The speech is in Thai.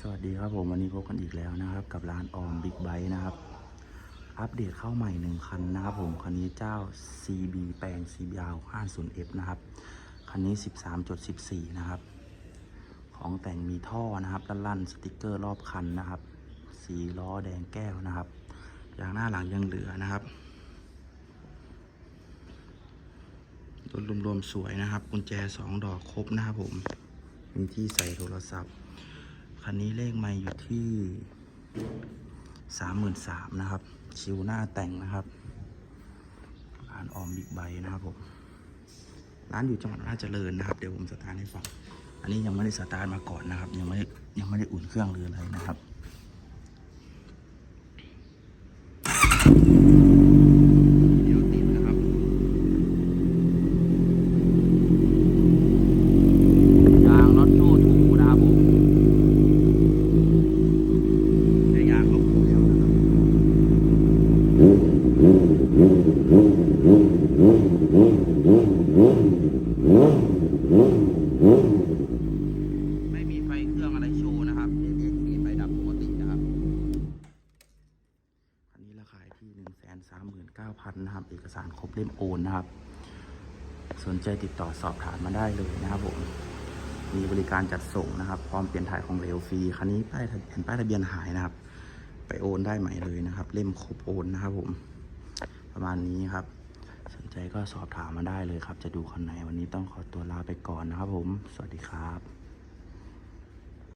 สวัสดีครับผมวันนี้พบกันอีกแล้วนะครับ กับร้านออมบิ๊กไบค์นะครับ อัปเดตเข้าใหม่หนึ่งคันนะครับผม คันนี้เจ้า CB แปลง CBR 50F นะครับ คันนี้ 13.14 นะครับ ของแต่งมีท่อนะครับด้านล่างสติกเกอร์รอบคันนะครับ สีล้อแดงแก้วนะครับยางหน้าหลังยังเหลือนะครับรถรวมๆสวยนะครับ กุญแจ 2 ดอกครบนะครับผมมีที่ใส่โทรศัพท์ คันนี้เลขไม่อยู่ที่สามหมื่นสามนะครับ ชิวหน้าแต่งนะครับร้านออมบิ๊กไบนะครับผม ร้านอยู่จังหวัดราชเจริญนะครับ เดี๋ยวผมสตาร์ทให้ฟัง อันนี้ยังไม่ได้สตาร์ทมาก่อนนะครับ ยังไม่ยังไม่ได้อุ่นเครื่องหรืออะไรนะครับ เดี๋ยวติดนะครับ ยางน็อตโชว์ถูนะครับผมแต่ยางก็ผูกแล้วนะครับ ไม่มีไฟเครื่องอะไรโชว์นะครับ ABS มีไฟดับปกตินะครับอันนี้ราคาที่หนึ่งแสนสามหมื่นเก้าพันนะครับ เอกสารครบเล่มโอนนะครับ สนใจติดต่อสอบถามมาได้เลยนะครับผม มีบริการจัดส่งนะครับ พร้อมเปลี่ยนถ่ายของเหลวฟรี คันนี้ป้ายทะเห็นป้ายทะเบียนหายนะครับ ไปโอนได้ใหม่เลยนะครับ เล่มครบโอนนะครับผม ประมาณนี้ครับ ใจก็สอบถามมาได้เลยครับ จะดูคันไหนวันนี้ต้องขอตัวลาไปก่อนนะครับผม สวัสดีครับ